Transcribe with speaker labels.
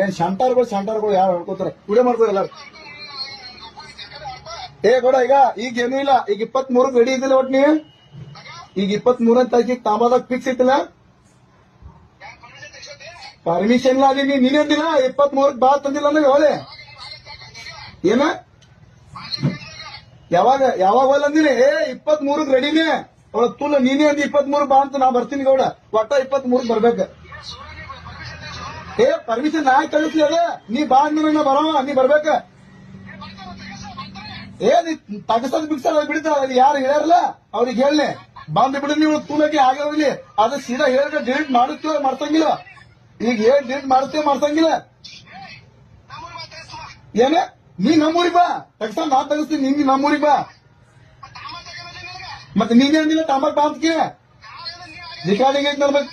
Speaker 1: ಏನ್ ಶಂಟಾರ್ಗಳು ಶಂಟಾರ್ಗಳು ಯಾರು ಹೇಳ್ಕೊತಾರೆ? ವಿಡಿಯೋ ಮಾಡ್ತಾರೆ ಎಲ್ಲಾರು. ಏ ಗೌಡ ಈಗ ಈಗ ಏನೂ ಇಲ್ಲ. ಈಗ ಇಪ್ಪತ್ ಮೂರು ರೆಡಿ ಇದ್ದಿಲ್ಲ ಒಟ್ ನೀ ಈಗ ಇಪ್ಪತ್ ಮೂರನೇ ತಾರೀಕಿಗೆ ತಾಂಬಾದಾಗ ಫಿಕ್ಸ್ ಇತ್ತಿಲ್ಲ ಪರ್ಮಿಷನ್ ಇಲ್ಲ ಅಲ್ಲಿ ನೀನೇ ಅಂದಿಲ್ಲ ಇಪ್ಪತ್ ಮೂರಕ್ ಬಾ ತಂದಿಲ್ಲ ಅಂದ್ರೆ ಹೇಳಿ ಏನ? ಯಾವಾಗ? ಯಾವಾಗ ಹೋಲ್ ಅಂದಿನಿ? ಏ ಇಪ್ಪತ್ ಮೂರಕ್ ರೆಡಿನೇ ಅವಳ ತುಲ್ಲ ನೀನೇ ಅಂದಿ ಇಪ್ಪತ್ ಮೂರ್ ಬಾ ಅಂತ ನಾ ಬರ್ತೀನಿ ಗೌಡ. ಒಟ್ಟ ಇಪ್ಪತ್ ಮೂರಕ್ ಬರ್ಬೇಕ. ಏ ಪರ್ಮಿಷನ್ ನಾ ಕಳಿಸ್ಲಿ ಅದೇ. ನೀ ಬಾ ಬರೋ ನಾ ಬರ್ಬೇಕ. ಏ, ನೀ ತಗಸದ್ ಬಿಡ್ಸಲ್ಲ ಬಿಡ್ತಾರ. ಯಾರು ಹೇಳ್ಯಾರಲ್ಲ, ಅವ್ರಿಗೆ ಹೇಳಿ ಬಂದ್ ಬಿಡು ನೀವು ತೂಲಕ್ಕೆ ಆಗಿರಲಿ ಅದು ಸೀದಾ ಹೇಳಿದ್ರೆ ಡಿಲೀಟ್ ಮಾಡುತ್ತೀವ ಮಾಡ್ಸಂಗಿಲ್ಲ. ಈಗ ಏನ್ ಡಿಲೀಟ್ ಮಾಡುತ್ತೇವೆ ಮಾಡ್ಸಂಗಿಲ್ಲ. ಏನ? ನೀ ನಮ್ಮೂರಿಗೆ ಬಾ. ತಗಸ ನಾ ತಗಸ್ತೀನಿ ನಿಂಗೆ ನಮ್ಮೂರಿಗೆ ಬಾ. ಮತ್ತೆ ನೀನೇನಿಲ್ಲ ಅಂದಿಲ್ಲ ತಾಂಬಕ್ ಬಾ ಅಂತಕ್ಕೆ ರಿಕಾರ್ಡಿಂಗ್ ಐತಿ ನೋಡ್ಬೇಕು